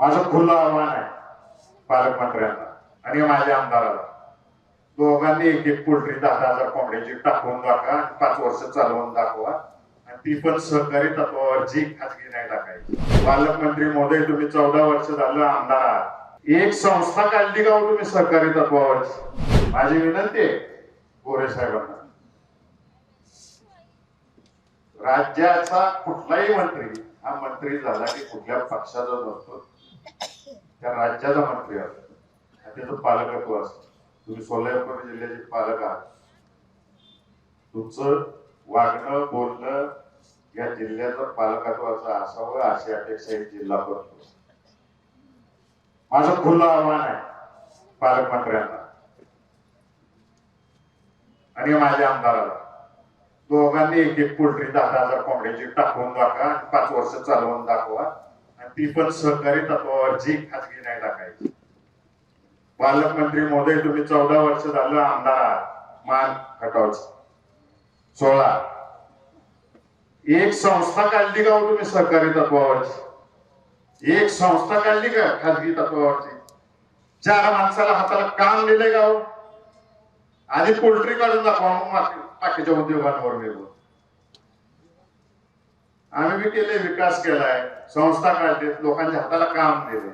माझं खुलं आव्हान आहे पालकमंत्र्यांना आणि माझ्या आमदाराला. दोघांनी एक एक पोल्ट्री दहा हजार कोंबड्याची टाकून दाखवा आणि पाच वर्ष चालवून दाखवा. आणि ती पण सहकारी तत्वावरची खाजगी नाही टाकायची. पालकमंत्री महोदय तुम्ही चौदा वर्ष झालं आमदार आहात. एक संस्था काढली का हो तुम्ही सहकारी तत्वावरची? माझी विनंती आहे गोरे साहेबांना. राज्याचा कुठलाही मंत्री हा मंत्री झाला की कुठल्या पक्षाचा नसतो. त्या राज्याचा मंत्री असतो आणि त्याचं पालकत्व असतं तुम्ही सोलापूर जिल्ह्याचे पालक आहात. तुमचं वागणं बोलणं या जिल्ह्याचं पालकत्वाचं असावं अशी अपेक्षा एक जिल्हा करतो. माझं खुलं आव्हान आहे पालकमंत्र्यांना. आणि माझ्या आमदाराला. दोघांनी एक एक पोल्ट्री दहा हजार कोंबड्याची टाकून दाखवा आणि पाच वर्ष चालवून दाखवा. ती पण सहकारी तत्वावरची खाजगी नाही टाकायची. पालकमंत्री मोदी तुम्ही चौदा वर्ष झालं आमदार मान खटावची सोळा. एक संस्था काढली का हो तुम्ही सहकारी तत्वावरची? एक संस्था काढली का खाजगी तत्वावरची? चार माणसाला हाताला काम दिले गाव हो? आधी पोल्ट्री काढून दाखवा मग बाकीच्या उद्योगांवर निघू आम्ही बी केले विकास केलाय संस्था काढले लोकांच्या हाताला काम दिले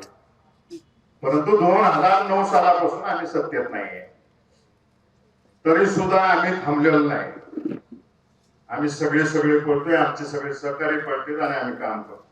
परंतु दोन हजार नऊ सालापासून आम्ही सत्तेत नाहीये. तरी सुद्धा आम्ही थांबलेलो नाही. आम्ही सगळे सगळे करतोय आमचे सगळे सहकारी पडतील आणि आम्ही काम करतो